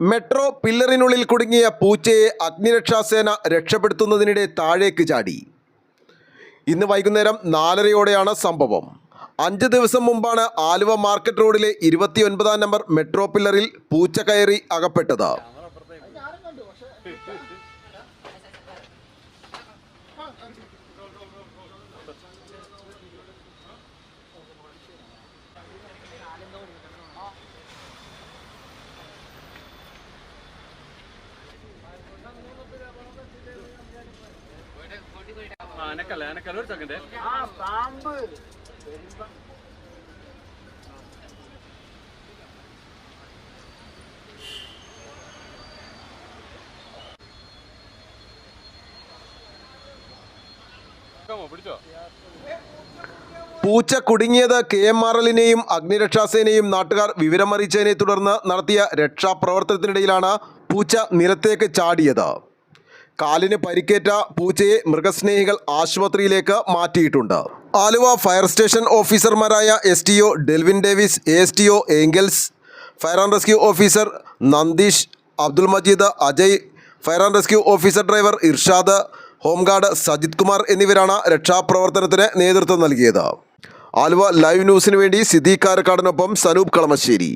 Metro പില്ലറിനുള്ളിൽ കുടുങ്ങിയ പൂച്ചയെ അഗ്നിരക്ഷാസേന രക്ഷപ്പെടുത്തുന്നതിനിടെ താഴേക്ക് ചാടി. ഇന്ന് വൈകുന്നേരം നാലരയോടെയാണ് സംഭവം. അഞ്ച് ദിവസം മുമ്പാണ് ആലുവ മാർക്കറ്റ് റോഡിലെ ഇരുപത്തിയൊൻപതാം നമ്പർ മെട്രോ പില്ലറിൽ പൂച്ച കയറി അകപ്പെട്ടത് ആ, അനക്കല്ല അനക്കല്ല ഒരു സെക്കൻഡ് പാമ്പ്. പൂച്ച കുടുങ്ങിയത് കെ എം ആർ എല്ലിനെയും അഗ്നിരക്ഷാസേനയും നാട്ടുകാർ വിവരമറിയിച്ചതിനെ തുടർന്ന് നടത്തിയ രക്ഷാപ്രവർത്തനത്തിനിടയിലാണ് പൂച്ച നിലത്തേക്ക് ചാടിയത്. കാലിന് പരിക്കേറ്റ പൂച്ചയെ മൃഗസ്നേഹികൾ ആശുപത്രിയിലേക്ക് മാറ്റിയിട്ടുണ്ട്. ആലുവ ഫയർ സ്റ്റേഷൻ ഓഫീസർമാരായ S T O Delvin Davis A S T O Engels fire and rescue officer Nandeesh Abdul Majeed Ajay fire and rescue officer driver Irshad home guard Sajith Kumar എന്നിവരാണ് രക്ഷാപ്രവർത്തനത്തിന് നേതൃത്വം നൽകിയത്. ആലുവ ലൈവ് ന്യൂസിന് വേണ്ടി സിദ്ദീഖ് കാരക്കാടിനൊപ്പം സനൂപ് കളമശ്ശേരി.